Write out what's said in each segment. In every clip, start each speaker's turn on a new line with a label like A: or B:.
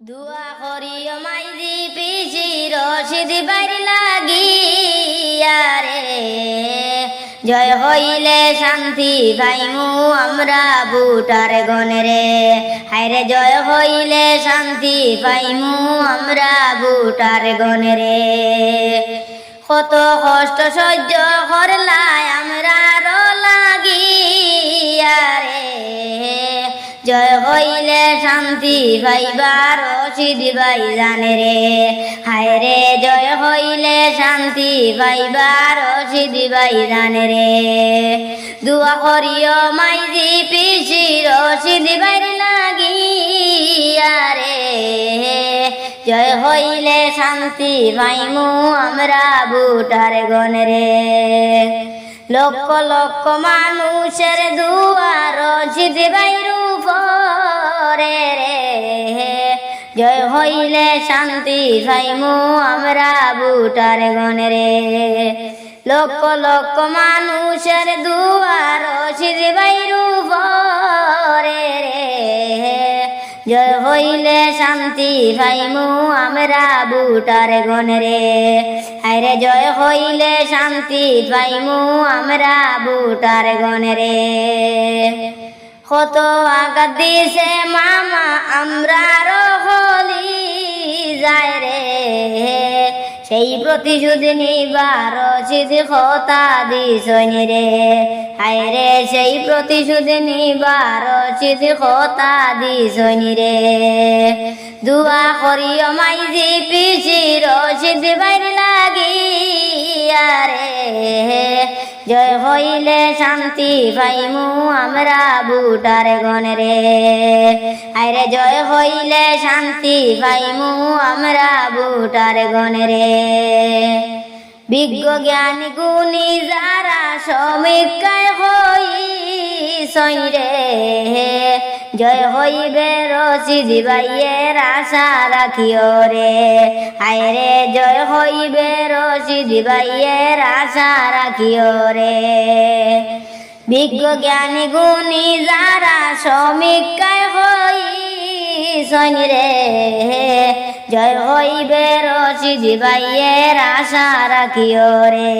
A: দুয়া করিও মাইজি পিছি রশিদ বাড়ি লাগিয়া রে। জয় হইলে শান্তি পাইমু আমরা বুটার গনে রে। হায়রে জয় হইলে শান্তি পাইমু আমরা বুটার গনে রে। কত কষ্ট সহ্য করলাই হইলে শান্তি পাইবার রশিদ ভাই জানে রে। হায় রে, জয় হইলে শান্তি পাইবার রশিদ ভাই জানে রে। দুয়া করিও মাইজি পিসি রশিদ ভাই লাগিয়া রে। জয় হইলে শান্তি পাইমু আমরা বুটার গনে রে। লক্ষ লক্ষ মানুষের দুয়ার সিদ্ধি বাইরু পরে রে। জয় হইলে শান্তি পাইমু আমরা বুটার গনে রে। লক্ষ লক্ষ মানুষের দুয়ার সিদ্ধি বাইরু পরে রে। জয় হইলে শান্তি পাইমু আমরা বুটার গনে রে। আরে জয় হইলে শান্তি পাইমু আমরা বুটার গনে রে। কত আঘাত দিছে মামা, আমরা রহলি যায় রে। সেই প্রতিশোধ নিবার কথা দিছনি রে। হায় রে, সেই প্রতিশোধ নিবার কথা দিছনি রে। দুয়া করিও মাইজি পিছি রশিদ বাইর লাগিয়া রে জয় হইলে শান্তি পাইমু আমরা বুটার গনে রে। আরে জয় হইলে শান্তি পাইমু আমরা বুটার গনে রে। বিজ্ঞ জ্ঞানী গুণী যারা সমীক্ষায় হই সৈরে জয় হইবে রশিদ ভাইয়ের আশা রাখিও রে। হায় রে, জয় হইবে রশিদ ভাইয়ের আশা রাখিও রে। বিজ্ঞ জ্ঞানী গুণী যারা সমীক্ষায় হই রে জয় হইবে রশিদ ভাইয়ের আশা রাখিও রে।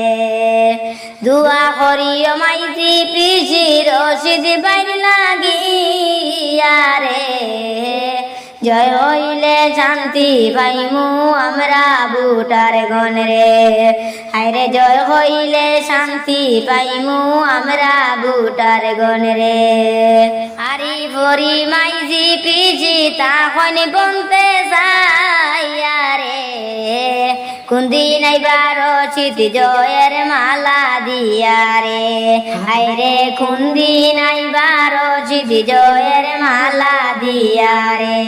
A: দুয়া করিও মাইতি পিসি রশিদ বাইর লাগিয়া রে। জয় হইলে শান্তি পাইমু আমরা বুটার গন রে। হায়রে জয় হইলে শান্তি পাইমু আমরা বুটার গন রে। আরি ভরি মাইজি পিজি তাহন বনতে যাইয়া রে কুন্দি নাইবার চিত জয়ের মালা দিয়া রে। হায়রে কুন্দি নাইবার চিত জয়ের মালা দিয়া রে।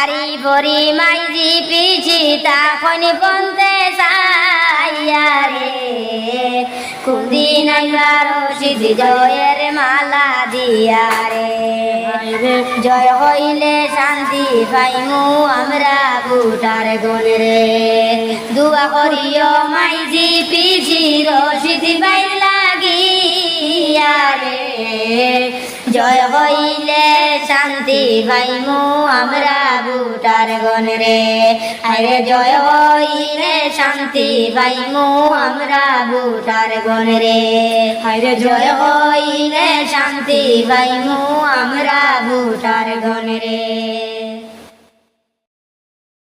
A: আরি পরি মাইজি পিছি তাখন বনতে চাইয়া রে কুন্দি নাইবার চিত জয়ের মালা দিয়া রে। জয় হইলে শান্তি পাইমু আমরা বুটার গনে রে। দুয়া করিও মাইজি পিছি রশিদ বাই লাগিয়া রে। জয় হইলে শান্তি পাইমু আমরা বুটার গনে রে আরে জয় হইলে শান্তি পাইমু আমরা বুটার গনে রে আরে জয় হইলে শান্তি পাইমু আমরা বুটার গনে রে